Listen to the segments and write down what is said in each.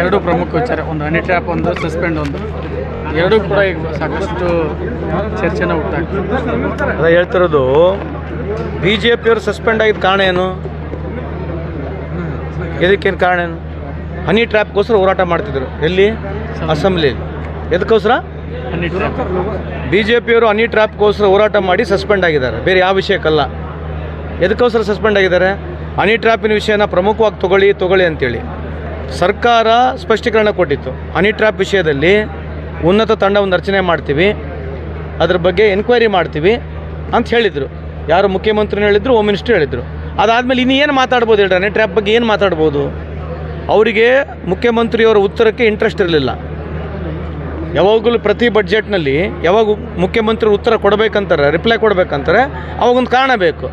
ಎರಡು ಪ್ರಮುಖ ವಿಚಾರ. ಒಂದು ಹನಿ ಟ್ರ್ಯಾಪ್ ಒಂದು ಸಸ್ಪೆಂಡ್ ಒಂದು. ಎರಡು ಕೂಡ ಈಗ ಸಾಕಷ್ಟು ಚರ್ಚೆನ ಹುಟ್ಟಾಗ್ತದೆ ಅದ ಹೇಳ್ತಿರೋದು ಬಿ ಜೆ ಪಿಯವರು ಸಸ್ಪೆಂಡ್ ಆಗಿದ್ದ ಕಾರಣ ಏನು? ಇದಕ್ಕೇನು ಕಾರಣ ಏನು? ಹನಿ ಟ್ರ್ಯಾಪ್ಗೋಸ್ಕರ ಹೋರಾಟ ಮಾಡ್ತಿದ್ರು. ಎಲ್ಲಿ? ಅಸೆಂಬ್ಲಿಯಲ್ಲಿ ಎದಕ್ಕೋಸ್ಕರ? ಬಿ ಜೆ ಪಿಯವರು ಹನಿ ಟ್ರ್ಯಾಪ್ಗೋಸ್ಕರ ಹೋರಾಟ ಮಾಡಿ ಸಸ್ಪೆಂಡ್ ಆಗಿದ್ದಾರೆ. ಬೇರೆ ಯಾವ ವಿಷಯಕ್ಕಲ್ಲ. ಎದಕ್ಕೋಸ್ಕರ ಸಸ್ಪೆಂಡ್ ಆಗಿದ್ದಾರೆ? ಹನಿ ಟ್ರ್ಯಾಪಿನ ವಿಷಯನ ಪ್ರಮುಖವಾಗಿ ತಗೊಳ್ಳಿ ತಗೊಳ್ಳಿ ಅಂತೇಳಿ. ಸರ್ಕಾರ ಸ್ಪಷ್ಟೀಕರಣ ಕೊಟ್ಟಿತ್ತು. ಹನಿ ಟ್ರ್ಯಾಪ್ ವಿಷಯದಲ್ಲಿ ಉನ್ನತ ತಂಡವನ್ನು ರಚನೆ ಮಾಡ್ತೀವಿ. ಅದ್ರ ಬಗ್ಗೆ ಎನ್ಕ್ವೈರಿ ಮಾಡ್ತೀವಿ ಅಂತ ಹೇಳಿದರು. ಯಾರು ಮುಖ್ಯಮಂತ್ರಿನೂ ಹೇಳಿದ್ರು ಹೋಮ್ ಮಿನಿಸ್ಟ್ರು ಹೇಳಿದರು. ಅದಾದಮೇಲೆ ಇನ್ನು ಏನು ಮಾತಾಡ್ಬೋದು ಹೇಳ್ರಿ? ಹನಿ ಟ್ರ್ಯಾಪ್ ಬಗ್ಗೆ ಏನು ಮಾತಾಡ್ಬೋದು? ಅವರಿಗೆ ಮುಖ್ಯಮಂತ್ರಿಯವರ ಉತ್ತರಕ್ಕೆ ಇಂಟ್ರೆಸ್ಟ್ ಇರಲಿಲ್ಲ. ಯಾವಾಗಲೂ ಪ್ರತಿ ಬಡ್ಜೆಟ್ನಲ್ಲಿ ಯಾವಾಗ ಮುಖ್ಯಮಂತ್ರಿ ಉತ್ತರ ಕೊಡಬೇಕಂತಾರೆ ರಿಪ್ಲೈ ಕೊಡಬೇಕಂತಾರೆ, ಅವಾಗೊಂದು ಕಾರಣ ಬೇಕು.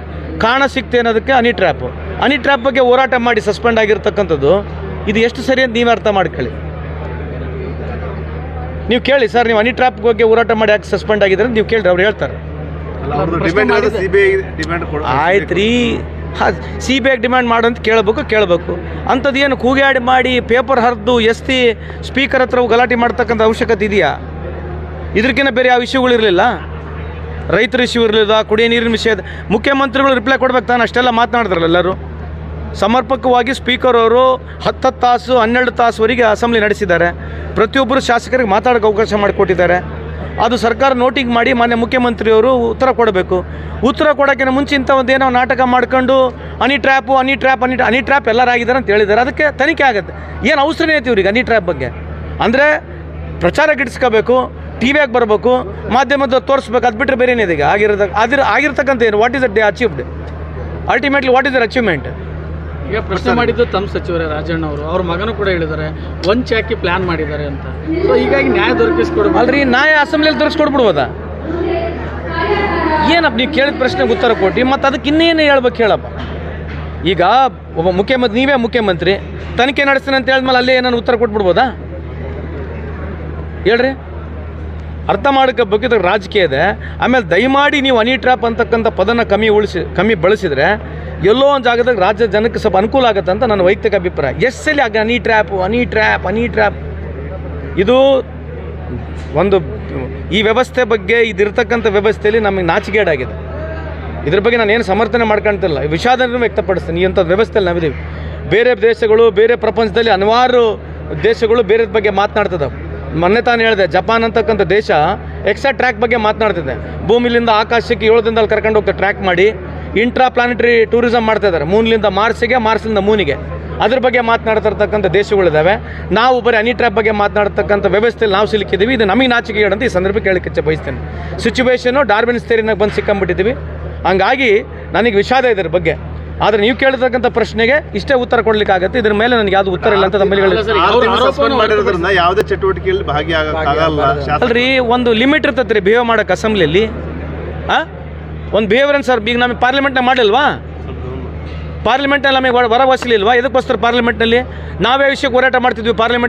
ಕಾರಣ ಸಿಕ್ತೆ ಅನ್ನೋದಕ್ಕೆ ಹನಿ ಟ್ರ್ಯಾಪು ಹನಿ ಟ್ರ್ಯಾಪ್ ಬಗ್ಗೆ ಹೋರಾಟ ಮಾಡಿ ಸಸ್ಪೆಂಡ್ ಆಗಿರ್ತಕ್ಕಂಥದ್ದು ಇದು ಎಷ್ಟು ಸರಿ ಅಂತ ನೀವು ಅರ್ಥ ಮಾಡ್ಕೊಳ್ಳಿ. ನೀವು ಕೇಳಿ ಸರ್ ನೀವು ಅನಿ ಟ್ರಾಪ್ಗೆ ಹೋಗಿ ಹೋರಾಟ ಮಾಡಿ ಯಾಕೆ ಸಸ್ಪೆಂಡ್ ಆಗಿದ್ರೆ ಅಂತ ನೀವು ಕೇಳ್ರಿ ಅವ್ರು ಹೇಳ್ತಾರೆ. ಆಯ್ತು ರೀ. ಸಿ ಬಿ ಐ ಡಿಮ್ಯಾಂಡ್ ಮಾಡು ಅಂತ ಕೇಳಬೇಕು ಕೇಳಬೇಕು. ಅಂಥದ್ದು ಏನು ಕೂಗಾಡಿ ಮಾಡಿ ಪೇಪರ್ ಹರಿದು ಎಸ್ತಿ ಸ್ಪೀಕರ್ ಹತ್ರ ಗಲಾಟೆ ಮಾಡ್ತಕ್ಕಂಥ ಅವಶ್ಯಕತೆ ಇದೆಯಾ? ಇದಕ್ಕಿಂತ ಬೇರೆ ಯಾವ ಇಶ್ಯೂಗಳಿರಲಿಲ್ಲ ರೈತರ ಇಶ್ಯೂ ಇರಲಿಲ್ಲ ಕುಡಿಯೋ ನೀರಿನ ವಿಷಯದ ಮುಖ್ಯಮಂತ್ರಿಗಳು ರಿಪ್ಲೈ ಕೊಡ್ಬೇಕು ತಾನು ಅಷ್ಟೆಲ್ಲ ಮಾತನಾಡಿದ್ರಲ್ಲ ಎಲ್ಲರೂ. ಸಮರ್ಪಕವಾಗಿ ಸ್ಪೀಕರ್ ಅವರು ಹತ್ತು ತಾಸು, ಹನ್ನೆರಡು ತಾಸುವರೆಗೆ ಅಸೆಂಬ್ಲಿ ನಡೆಸಿದ್ದಾರೆ. ಪ್ರತಿಯೊಬ್ಬರು ಶಾಸಕರಿಗೆ ಮಾತಾಡೋಕೆ ಅವಕಾಶ ಮಾಡಿಕೊಟ್ಟಿದ್ದಾರೆ. ಅದು ಸರ್ಕಾರ ನೋಟಿಂಗ್ ಮಾಡಿ ಮಾನ್ಯ ಮುಖ್ಯಮಂತ್ರಿಯವರು ಉತ್ತರ ಕೊಡಬೇಕು. ಉತ್ತರ ಕೊಡೋಕ್ಕಿಂತ ಮುಂಚೆ ಇಂಥ ಒಂದು ಏನೋ ನಾಟಕ ಮಾಡ್ಕೊಂಡು honey trap honey trap honey honey trap ಎಲ್ಲರಾಗಿದ್ದಾರೆ ಅಂತ ಹೇಳಿದ್ದಾರೆ. ಅದಕ್ಕೆ ತನಿಖೆ ಆಗುತ್ತೆ. ಏನು ಅವಸರ ಐತಿ ಇವ್ರಿಗೆ ಅನಿ ಟ್ರ್ಯಾಪ್ ಬಗ್ಗೆ? ಅಂದರೆ ಪ್ರಚಾರ ಗಿಡಿಸ್ಕೋಬೇಕು ಟಿ ವಿಯಾಗಿ ಬರಬೇಕು, ಮಾಧ್ಯಮದ ತೋರಿಸ್ಬೇಕು, ಅದು ಬಿಟ್ಟರೆ ಬೇರೆ ಏನಿದೆ ಈಗ? ಆಗಿರೋದಕ್ಕೆ ಅದಿರ ಆಗಿರ್ತಕ್ಕಂಥ ಏನು? What is the they achieved ultimately what is their achievement ಈಗ ಪ್ರಶ್ನೆ ಮಾಡಿದ್ದು ತಮ್ಮ ಸಚಿವರೇ ರಾಜಣ್ಣ ಅವರು. ಅವ್ರ ಮಗನೂ ಕೂಡ ಹೇಳಿದ್ದಾರೆ ಒಂದು ಹಾಕಿ ಪ್ಲಾನ್ ಮಾಡಿದ್ದಾರೆ ಅಂತ. ಸೊ ಹೀಗಾಗಿ ನ್ಯಾಯ ದೊರಕಿಸ್ಕೊಡ್ಬೋದು ಅಲ್ರಿ ನ್ಯಾಯ ಅಸೆಂಬ್ಲಿಯಲ್ಲಿ ದೊರಕಿಸ್ಕೊಡ್ಬಿಡ್ಬೋದಾ? ಏನಪ್ಪ ನೀವು ಕೇಳಿದ ಪ್ರಶ್ನೆಗೆ ಉತ್ತರ ಕೊಟ್ಟು ಮತ್ತು ಅದಕ್ಕೆ ಇನ್ನೇನು ಹೇಳ್ಬೇಕು ಹೇಳಪ್ಪ? ಈಗ ಒಬ್ಬ ಮುಖ್ಯಮಂತ್ರಿ ನೀವೇ ಮುಖ್ಯಮಂತ್ರಿ ತನಿಖೆ ನಡೆಸ್ತೀನಿ ಅಂತ ಹೇಳಿದ್ಮೇಲೆ ಅಲ್ಲೇ ಏನಾದ್ರು ಉತ್ತರ ಕೊಟ್ಬಿಡ್ಬೋದಾ? ಹೇಳ್ರಿ. ಅರ್ಥ ಮಾಡಕ್ಕೆ ಬಗ್ಗೆ ರಾಜಕೀಯ ಇದೆ. ಆಮೇಲೆ ದಯಮಾಡಿ ನೀವು ಅನಿ ಟ್ರ್ಯಾಪ್ ಅಂತಕ್ಕಂಥ ಪದನ ಕಮ್ಮಿ ಉಳಿಸಿ ಕಮ್ಮಿ ಬಳಸಿದರೆ ಎಲ್ಲೋ ಒಂದು ಜಾಗದಾಗ ರಾಜ್ಯ ಜನಕ್ಕೆ ಸ್ವಲ್ಪ ಅನುಕೂಲ ಆಗುತ್ತೆ ಅಂತ ನನ್ನ ವೈಯಕ್ತಿಕ ಅಭಿಪ್ರಾಯ. ಎಸ್ ಸಲ ಆಗ honey trap honey trap honey trap ಇದು ಒಂದು ಈ ವ್ಯವಸ್ಥೆ ಬಗ್ಗೆ ಇದಿರ್ತಕ್ಕಂಥ ವ್ಯವಸ್ಥೆಯಲ್ಲಿ ನಮಗೆ ನಾಚಿಗೇಡಾಗಿದೆ ಇದ್ರ ಬಗ್ಗೆ ನಾನು ಏನು ಸಮರ್ಥನೆ ಮಾಡ್ಕೊಳ್ತಿಲ್ಲ ವಿಷಾದನೂ ವ್ಯಕ್ತಪಡಿಸ್ತೀನಿ. ಈ ಅಂಥದ್ದು ವ್ಯವಸ್ಥೆಯಲ್ಲಿ ನಾವಿದ್ದೀವಿ. ಬೇರೆ ದೇಶಗಳು, ಬೇರೆ ಪ್ರಪಂಚದಲ್ಲಿ ಹಲವಾರು ದೇಶಗಳು ಬೇರೆದ ಬಗ್ಗೆ ಮಾತನಾಡ್ತಿದ್ದಾವೆ ಮೊನ್ನೆ ತಾನು ಹೇಳಿದೆ, ಜಪಾನ್ ಅಂತಕ್ಕಂಥ ದೇಶ ಎಕ್ಸ್ಟ್ರಾ ಟ್ರ್ಯಾಕ್ ಬಗ್ಗೆ ಮಾತನಾಡ್ತಿದೆ. ಭೂಮಿಲಿಂದ ಆಕಾಶಕ್ಕೆ ಏಳು ದಿನದಲ್ಲಿ ಕರ್ಕೊಂಡು ಹೋಗ್ತಾರೆ ಟ್ರ್ಯಾಕ್ ಮಾಡಿ. ಇಂಟ್ರಾ ಪ್ಲಾನೆಟರಿ ಟೂರಿಸಮ್ ಮಾಡ್ತಾ ಇದ್ದಾರೆ. ಮೂನ್ಲಿಂದ ಮಾರ್ಸಿಗೆ ಮಾರ್ಸಿಂದ ಮೂನಿಗೆ. ಅದ್ರ ಬಗ್ಗೆ ಮಾತನಾಡ್ತಿರ್ತಕ್ಕಂಥ ದೇಶಗಳಿದ್ದಾವೆ ನಾವು ಬರೀ ಅನಿ ಟ್ರ್ಯಾಪ್ ಬಗ್ಗೆ ಮಾತನಾಡ್ತಕ್ಕಂಥ ವ್ಯವಸ್ಥೆಯಲ್ಲಿ ನಾವು ಸಿಲುಕಿದ್ದೀವಿ. ಇದು ನಮಗೆ ನಾಚಿಕೆ ಅಂತ ಈ ಸಂದರ್ಭಕ್ಕೆ ಕೇಳಕ್ಕೆ ಬಯಸ್ತೇನೆ. ಸಿಚುವೇಶನು ಡಾರ್ವಿನ್ ಸ್ಥೇರಿನಾಗ ಬಂದು ಸಿಕ್ಕಂಬಿಟ್ಟಿದ್ದೀವಿ. ಹಂಗಾಗಿ ನನಗೆ ವಿಷಾದ ಇದ್ರ ಬಗ್ಗೆ. ಆದರೆ ನೀವು ಕೇಳಿರ್ತಕ್ಕಂಥ ಪ್ರಶ್ನೆಗೆ ಇಷ್ಟೇ ಉತ್ತರ ಕೊಡ್ಲಿಕ್ಕಾಗತ್ತೆ ಇದ್ರ ಮೇಲೆ ನನಗೆ ಯಾವುದು ಉತ್ತರ ಇಲ್ಲ ಅಂತ ತಮ್ಮಲ್ಲಿ ಯಾವುದೇ ಚಟುವಟಿಕೆಯಲ್ಲಿ ಭಾಗಿಯಾಗಲ್ಲ. ಅಲ್ರಿ ಒಂದು ಲಿಮಿಟ್ ಇರ್ತೈತೆ ರೀ ಬಿಹೇವ್ ಮಾಡೋಕೆ ಅಸೆಂಬ್ಲಿಯಲ್ಲಿ. ಆ? ಒಂದು ಬಿಹೇವಿಯರ್ ಸರ್ ಈಗ ನಮಗೆ ಪಾರ್ಲಿಮೆಂಟ್ನಾಗ ಮಾಡಿಲ್ವಾ? ಪಾರ್ಲಿಮೆಂಟ್ನಲ್ಲಿ ನಮಗೆ ಹೊರ ಹೊಸಲಿಲ್ವಾ ಇದಕ್ಕೋಸ್ಕರ ಪಾರ್ಲಿಮೆಂಟ್ನಲ್ಲಿ ನಾವೇ ವಿಷಯಕ್ಕೆ ಹೋರಾಟ ಮಾಡ್ತಿದ್ವಿ ಪಾರ್ಲಿಮೆಂಟ್